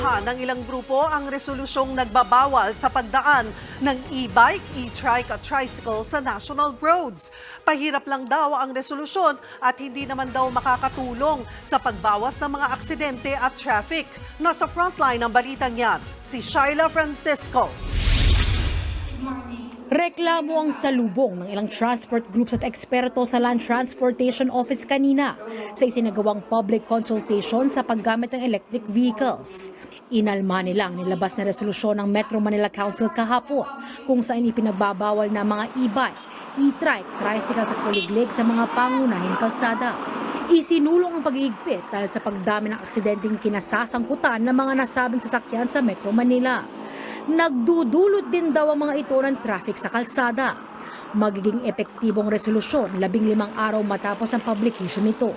Inaprubahan ng ilang grupo ang resolusyong nagbabawal sa pagdaan ng e-bike, e-trike at tricycle sa national roads. Pahirap lang daw ang resolusyon at hindi naman daw makakatulong sa pagbawas ng mga aksidente at traffic. Nasa frontline ng balitang yan, si Shyla Francisco. Reklamo ang salubong ng ilang transport groups at eksperto sa Land Transportation Office kanina sa isinagawang public consultation sa paggamit ng electric vehicles. Inalma nila ang nilabas na resolusyon ng Metro Manila Council kahapon kung saan ipinagbabawal na mga e-bike, e-trike, tricycle at kuliglig sa mga pangunahing kalsada. Isinulong ang pag-iigpit dahil sa pagdami ng aksidenteng kinasasangkutan ng mga nasabing sasakyan sa Metro Manila. Nagdudulot din daw ang mga ito ng traffic sa kalsada. Magiging epektibong resolusyon labing limang araw matapos ang publication nito.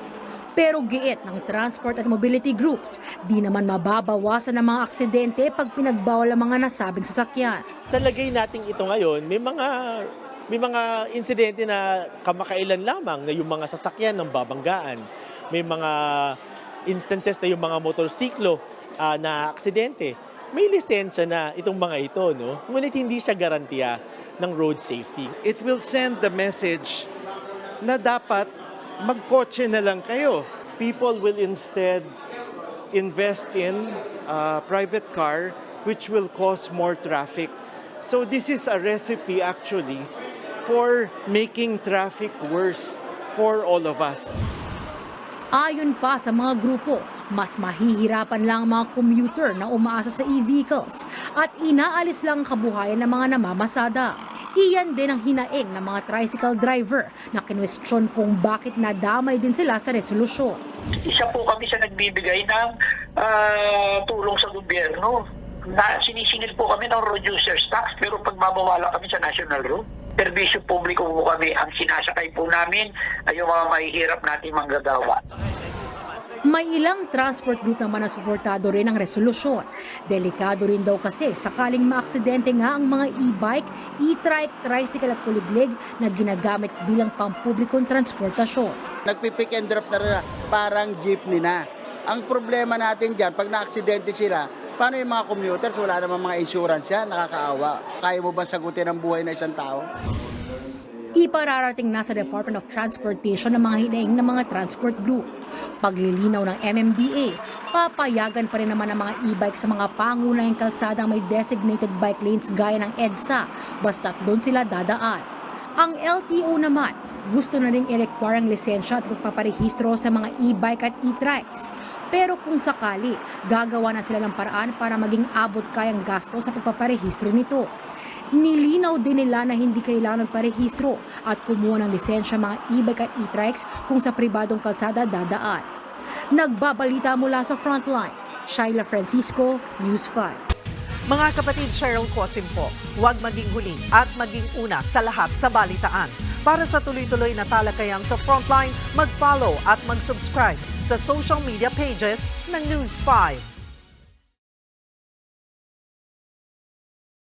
Pero giit ng transport at mobility groups, di naman mababawasan ang mga aksidente pag pinagbawal ang mga nasabing sasakyan. sa lagay nating ito ngayon, may mga may mga insidente na kamakailan lamang na yung mga sasakyan ng babanggaan. May mga instances na yung mga motorsiklo ah, na aksidente. May lisensya na itong mga ito, no? Ngunit hindi siya garantiya ng road safety. it will send the message na dapat magkotse na lang kayo. People will instead invest in a private car which will cause more traffic. So this is a recipe actually for making traffic worse for all of us. Ayon pa sa mga grupo, mas mahihirapan lang ang mga commuter na umaasa sa e-vehicles at inaalis lang ang kabuhayan ng mga namamasada. Iyan din ang hinaing ng mga tricycle driver na kinwestiyon kung bakit nadamay din sila sa resolusyon. isa po kami sa nagbibigay ng ah, tulong sa gobyerno. Na, sinisingil po kami ng reducer's tax pero pagmamawala kami sa national road. Servisyo publiko po kami. Ang sinasakay po namin ay yung mga mahihirap nating manggagawa. May ilang transport group naman na suportado rin ang resolusyon. Delikado rin daw kasi sakaling maaksidente nga ang mga e-bike, e-trike, tricycle at kuliglig na ginagamit bilang pampublikong transportasyon. nagpipick and drop na rin, parang jeepney na. Ang problema natin dyan, pag na-aksidente sila, paano yung mga commuters? Wala namang mga insurance yan, nakakaawa. Kaya mo ba sagutin ang buhay ng isang tao? Ipararating na sa Department of Transportation ng mga hinaing ng mga transport group. Paglilinaw ng MMDA, papayagan pa rin naman ang mga e-bike sa mga pangunahing kalsadang may designated bike lanes gaya ng EDSA, basta't doon sila dadaan. Ang LTO naman, gusto na rin i-require ang lisensya at pagpaparehistro sa mga e-bike at e-trikes. Pero kung sakali, gagawa na sila ng paraan para maging abot kayang gasto sa pagpaparehistro nito. Nilinaw din nila na hindi kailangan parehistro at kumuha ng lisensya mga e-bike at e-trikes kung sa pribadong kalsada dadaan. Nagbabalita mula sa Frontline, Shaila Francisco, News 5. Mga kapatid Cheryl Cosim po, huwag maging huli at maging una sa lahat sa balitaan. Para sa tuloy-tuloy na talakayang sa Frontline, mag-follow at mag-subscribe sa social media pages ng News 5.